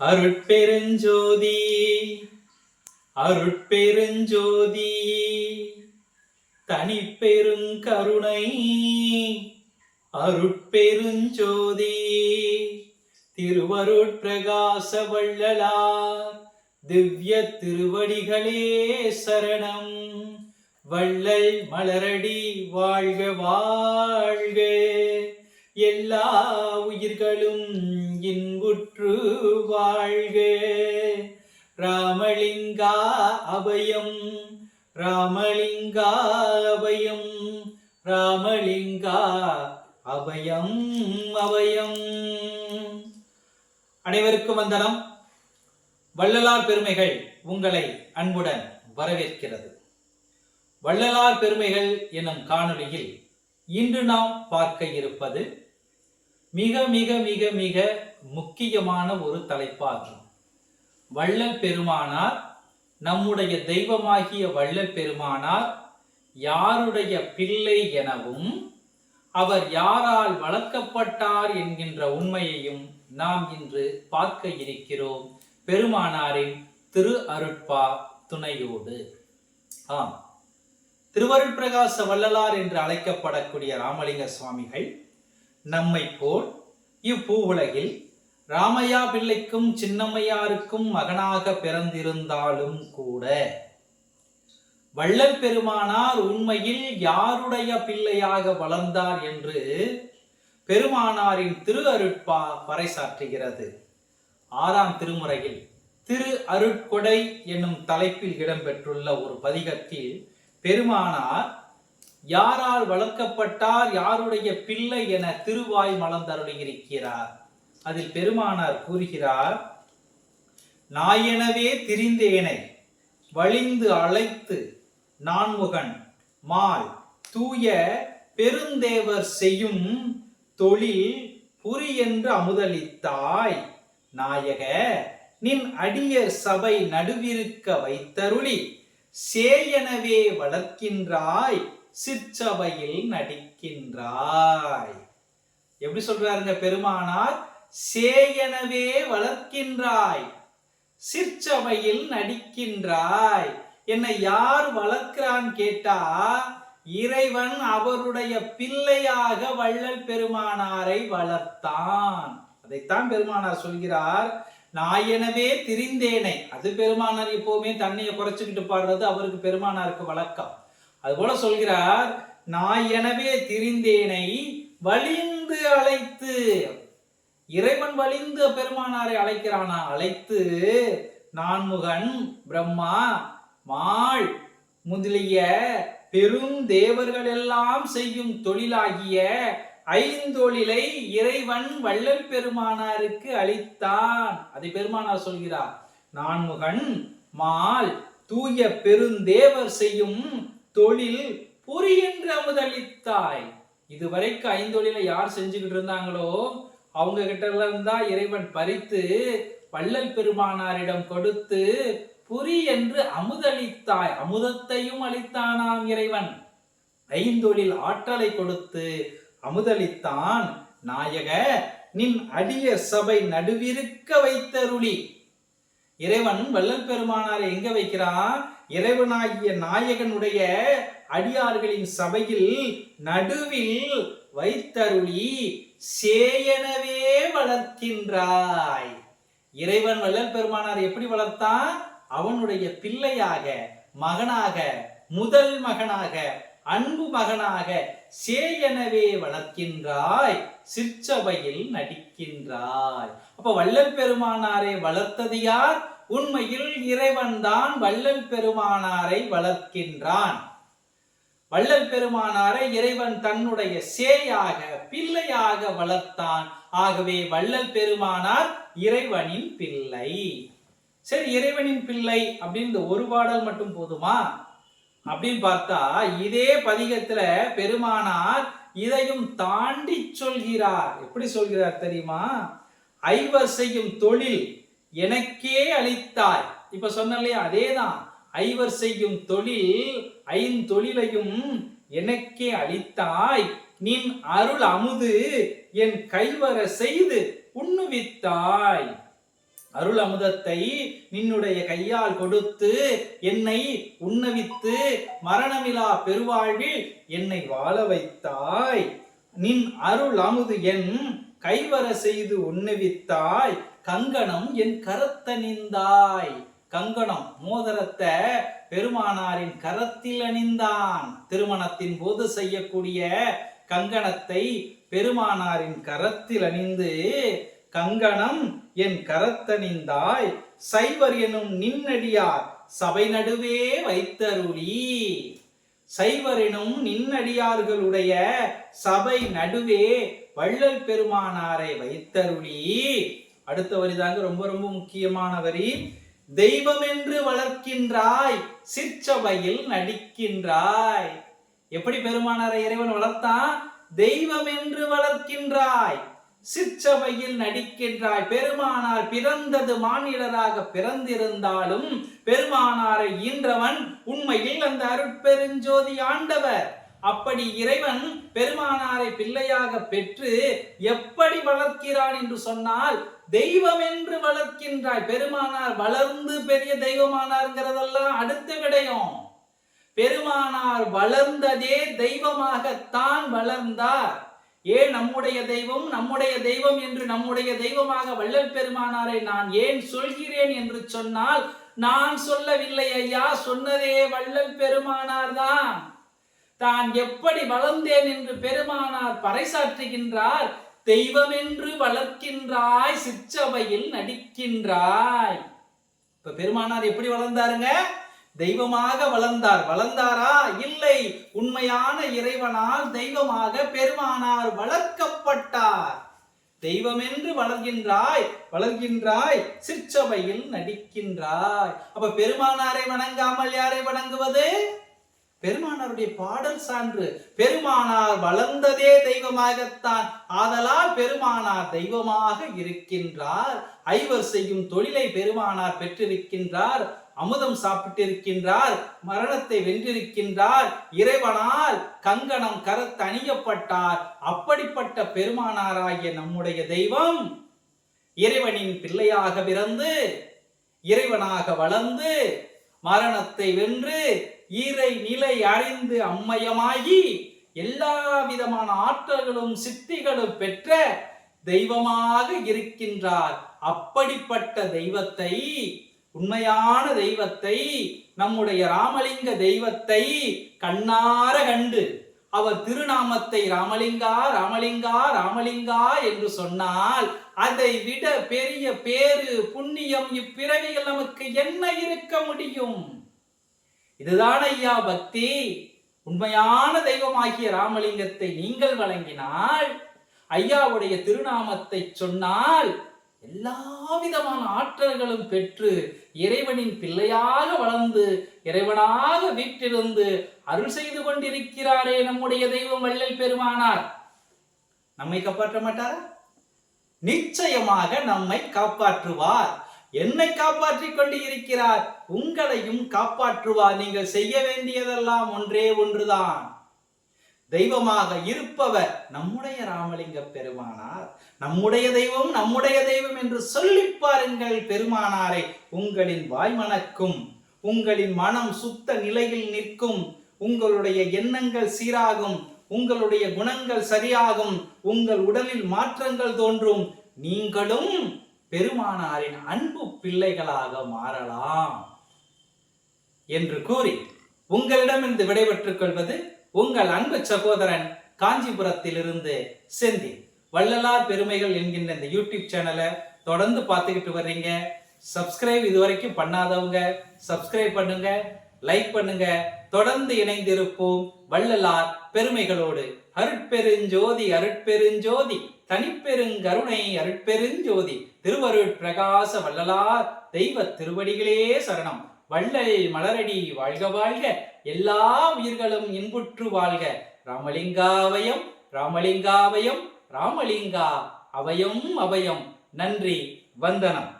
அருட்பெருஞ்சோதி அருட்பெருஞ்சோதி தனிப்பெருங்கருணை அருட்பெருஞ்சோதி திருவருட்பிரகாச வள்ளலார் திவ்ய திருவடிகளே சரணம். வள்ளல் மலரடி வாழ்க வாழ்க. எல்லா உயிர்களும் இன்புற்று வாழ்க. ராமலிங்கா அபயம் ராமலிங்கா அபயம் ராமலிங்கா அபயம் அபயம். அனைவருக்கும் வந்தனம். வள்ளலார் பெருமைகள் உங்களை அன்புடன் வரவேற்கிறது. வள்ளலார் பெருமைகள் எனும் காணொளியில் இன்று நாம் பார்க்க இருப்பது மிக மிக மிக மிக முக்கியமான ஒரு தலைப்பாகும். வள்ளல் பெருமானார் நம்முடைய தெய்வமாகிய வள்ளல் பெருமானார் யாருடைய பிள்ளை எனவும் அவர் யாரால் வளர்க்கப்பட்டார் என்கின்ற உண்மையையும் நாம் இன்று பார்க்க இருக்கிறோம். பெருமானாரின் திரு அருட்பா துணையோடு. ஆம். திருவருட்பிரகாச வள்ளலார் என்று அழைக்கப்படக்கூடிய ராமலிங்க சுவாமிகள் நம்மை போல் இப்பூவுலகில் ராமையா பிள்ளைக்கும் சின்னம்மையாருக்கும் மகனாக பிறந்திருந்தாலும் கூட வள்ளல் பெருமானார் உண்மையில் யாருடைய பிள்ளையாக வளர்ந்தார் என்று பெருமானாரின் திரு அருட்பா பறைசாற்றுகிறது. ஆறாம் திருமுறையில் திரு அருட்கொடை என்னும் தலைப்பில் இடம்பெற்றுள்ள ஒரு பதிகத்தில் பெருமானார் யாரால் வளர்க்கப்பட்டார் யாருடைய பிள்ளை என திருவாய் மலர்ந்தருளியிருக்கிறார். அதில் பெருமானார் கூறுகிறார் நாயெனவே திரிந்தேனை வழிந்து அழைத்து நான்முகன் மால் தூய பெருந்தேவர் செய்யும் தொழில் புரி என்று அமுதளித்தாய். நாயக நின் அடியர் சபை நடுவிருக்க வைத்தருளி சேயனவே வளர்க்கின்றாய். சிற்சபையில் நடிக்கின்றாய். எப்படி சொல்றாருங்க பெருமானார்? சேயனவே வளர்க்கின்றாய். சிற்சபையில் நடிக்கின்றாய். என்னை யார் வளர்க்கிறான் கேட்டா இறைவன் அவருடைய பிள்ளையாக வள்ளல் பெருமானாரை வளர்த்தான். அதைத்தான் பெருமானார் சொல்கிறார். நாயனவே திரிந்தேனை. அது பெருமானார் எப்பவுமே தண்ணியை குறைச்சுக்கிட்டு பாடுறது அவருக்கு பெருமானாருக்கு வழக்கம். அதுபோல சொல்கிறார் நான் எனவே திரிந்தேனை வலிந்து அழைத்து இறைவன் வலிந்து பெருமானாரை அழைக்கிறானா? அழைத்து நான்முகன் பிரம்மா மாள் முதலிய பெரும் தேவர்கள் எல்லாம் செய்யும் தொழிலாகிய ஐந்தொழிலை இறைவன் வள்ளல் பெருமானாருக்கு அளித்தான். அதை பெருமானார் சொல்கிறார் நான்முகன் மால் தூய பெருந்தேவர் செய்யும் தொழில் பொறி என்று அமுதளித்தாய். இதுவரைக்கும் ஐந்தொழில யார் செஞ்சுக்கிட்டு இருந்தாங்களோ அவங்க கிட்ட இருந்தா இறைவன் பறித்து வள்ளல் பெருமானாரிடம் கொடுத்து புரி என்று அமுதளித்தாய். அமுதத்தையும் அளித்தானாம் இறைவன். ஐந்தொழில் ஆற்றலை கொடுத்து அமுதளித்தான். நாயக நின் அடிய சபை நடுவிருக்க வைத்தருளி. இறைவன் வள்ளல் பெருமானாரை எங்க வைக்கிறான்? இறைவனாகிய நாயகனுடைய அடியார்களின் சபையில் நடுவில் வைத்தருளி சேயனவே வளர்க்கின்றாய். இறைவன் வள்ளல் பெருமானார் எப்படி வளர்த்தான்? அவனுடைய பிள்ளையாக மகனாக முதல் மகனாக அன்பு மகனாக சேயனவே வளர்க்கின்றாய் சிற்சபையில் நடிக்கின்றாய். அப்ப வள்ளல் பெருமானாரை வளர்த்தது யார்? உண்மையில் இறைவன் தான் வள்ளல் பெருமானாரை வளர்க்கின்றான். வள்ளல் பெருமானாரை இறைவன் தன்னுடைய சேயாக பிள்ளையாக வளர்த்தான். ஆகவே வள்ளல் பெருமானார் இறைவனின் பிள்ளை. சரி இறைவனின் பிள்ளை அப்படின்னு ஒரு பாடல் மட்டும் போதுமா? அப்படின்னு பார்த்தா இதே பதிகத்துல பெருமானார் இதையும் தாண்டி சொல்கிறார். எப்படி சொல்கிறார் தெரியுமா? ஐவர் செய்யும் தொழில் எனக்கே அளித்தாய். இப்ப சொன்ன இல்லையா அதேதான். ஐவர் செய்யும் தொழில் ஐந்தொழிலையும் எனக்கே அளித்தாய். நின் அருள் அமுது என் கைவர செய்து உண்ணுவித்தாய். அருள் அமுதத்தை நின்னுடைய கையால் கொடுத்து என்னை உண்ணவித்து மரணமிலா பெருவாழ்வில் என்னை வாழ வைத்தாய். நின் அருள் அமுது என் கைவர செய்து உண்ணவித்தாய். கங்கணம் என் கரத்தணிந்தாய் கங்கணம் மோதிரத்தை பெருமானாரின் கரத்தில் அணிந்தான். திருமணத்தின் போது செய்யக்கூடிய கங்கணத்தை பெருமானாரின் கரத்தில் அணிந்து கங்கணம் என் கரத்தணிந்தாய். சைவர் எனும் நின்னடியார் சபை நடுவே வைத்தருளி. சைவரினும் நின்னடியார்களுடைய சபை நடுவே வள்ளல் பெருமானாரை வைத்தருளி. அடுத்த வரிதாங்க ரொம்ப ரொம்ப முக்கியமான வரி தெய்வம் என்று வளர்க்கின்றாய் சிற்சபையில் நடிக்கின்றாய். எப்படி பெருமானாரை இறைவன் வளர்த்தான்? தெய்வம் என்று வளர்க்கின்றாய் சிற்சபையில் நடிக்கின்றாய். பெருமானார் பிறந்தது மாநிலராக பிறந்திருந்தாலும் பெருமானாரை ஈன்றவன் உண்மையில் அந்த அருட்பெருஞ்சோதி ஆண்டவர். அப்படி இறைவன் பெருமானாரை பிள்ளையாக பெற்று எப்படி வளர்க்கிறான் என்று சொன்னால் தெய்வம் என்று வளர்க்கின்றாய். பெருமானார் வளர்ந்து பெரிய தெய்வமானார்ங்கிறதெல்லாம் அடுத்து விடயம். பெருமானார் வளர்ந்ததே தெய்வமாகத்தான் வளர்ந்தார். ஏன் நம்முடைய தெய்வம் நம்முடைய தெய்வம் என்று நம்முடைய தெய்வமாக வள்ளல் பெருமானாரை நான் ஏன் சொல்கிறேன் என்று சொன்னால் நான் சொல்லவில்லை ஐயா சொன்னதே வள்ளல் பெருமானார் தான் தான் எப்படி வளர்ந்தேன் என்று பெருமானார் பறைசாற்றுகின்றார் தெய்வம் என்று வளர்க்கின்றாய் சிற்றவையில் நடிக்கின்றாய். இப்ப பெருமானார் எப்படி வளர்ந்தாருங்க? தெய்வமாக வளர்ந்தார். வளர்ந்தாரா? இல்லை. உண்மையான இறைவனால் தெய்வமாக பெருமானார் வளர்க்கப்பட்டார். தெய்வம் என்று வளர்கின்றாய் வளர்கின்றாய் சிற்சபையில் நடிக்கின்றாய். அப்ப பெருமானாரை வணங்காமல் யாரை வணங்குவது? பெருமானாருடைய பாடல் சான்று பெருமானார் வளர்ந்ததே தெய்வமாகத்தான். ஆதலால் பெருமானார் தெய்வமாக இருக்கின்றார். ஐவர் செய்யும் தொழிலை பெருமானார் பெற்றிருக்கின்றார். அமுதம் சாப்பிட்டிருக்கின்றார் மரணத்தை வென்றிருக்கின்றார் இறைவனால் கங்கணம் கரத்து அணியப்பட்டார். அப்படிப்பட்ட பெருமானாராகிய நம்முடைய தெய்வம் இறைவனின் பிள்ளையாக பிறந்து இறைவனாக வளர்ந்து மரணத்தை வென்று ஈரை நிலை அறிந்து அம்மயமாகி எல்லா விதமான ஆற்றல்களும் சித்திகளும் பெற்ற தெய்வமாக இருக்கின்றார். அப்படிப்பட்ட தெய்வத்தை உண்மையான தெய்வத்தை நம்முடைய ராமலிங்க தெய்வத்தை கண்ணார கண்டு அவர் திருநாமத்தை ராமலிங்கா ராமலிங்கா ராமலிங்கா என்று சொன்னால் அதை விட பெரிய பேரு புண்ணியம் இப்பிறவிகள் நமக்கு என்ன இருக்க முடியும்? இதுதான் ஐயா பக்தி. உண்மையான தெய்வமாகிய ராமலிங்கத்தை நீங்கள் வழங்கினால் ஐயாவுடைய திருநாமத்தை சொன்னால் எல்லா விதமான ஆற்றல்களும் பெற்று இறைவனின் பிள்ளையாக வளர்ந்து இறைவனாக வீட்டிலிருந்து அருள் செய்து கொண்டிருக்கிறாரே நம்முடைய தெய்வம் வள்ளல் பெருமானார். நம்மை காப்பாற்ற மாட்டாரா? நிச்சயமாக நம்மை காப்பாற்றுவார். என்னை காப்பாற்றிக் கொண்டு இருக்கிறார் உங்களையும் காப்பாற்றுவார். நீங்கள் செய்ய வேண்டியதெல்லாம் ஒன்றே ஒன்றுதான். தெய்வமாக இருப்பவர் நம்முடைய ராமலிங்க பெருமானார். நம்முடைய தெய்வம் நம்முடைய தெய்வம் என்று சொல்லி பாருங்கள் பெருமானாரை. உங்களின் வாய்மணக்கும் உங்களின் மனம் சுத்த நிலையில் நிற்கும் உங்களுடைய எண்ணங்கள் சீராகும் உங்களுடைய குணங்கள் சரியாகும் உங்கள் உடலில் மாற்றங்கள் தோன்றும். நீங்களும் பெருமானாரின் அன்பு பிள்ளைகளாக மாறலாம் என்று கூறி உங்களிடமிருந்து விடைபெற்றுக் கொள்வது உங்கள் அன்பு சகோதரன் காஞ்சிபுரத்திலிருந்து செந்தி வள்ளலார் பெருமைகள் என்கின்ற இந்த யூடியூப் சேனலை தொடர்ந்து பார்த்துக்கிட்டு வர்றீங்க. சப்ஸ்கிரைப் இதுவரைக்கும் பண்ணாதவங்க சப்ஸ்கிரைப் பண்ணுங்க லைக் பண்ணுங்க. தொடர்ந்து இணைந்திருப்போம் வள்ளலார் பெருமைகளோடு. அருட்பெருஞ்சோதி அருட்பெருஞ்சோதி தனிப்பெருங்கருணை அருட்பெருஞ்சோதி. திருவருட் பிரகாச வள்ளலார் தெய்வ திருவடிகளே சரணம். வள்ளல் மலரடி வாழ்க வாழ்க. எல்லா உயிர்களும் இன்புற்று வாழ்க. ராமலிங்காவயம் ராமலிங்காவயம் ராமலிங்கா அவயம் அபயம். நன்றி வந்தனம்.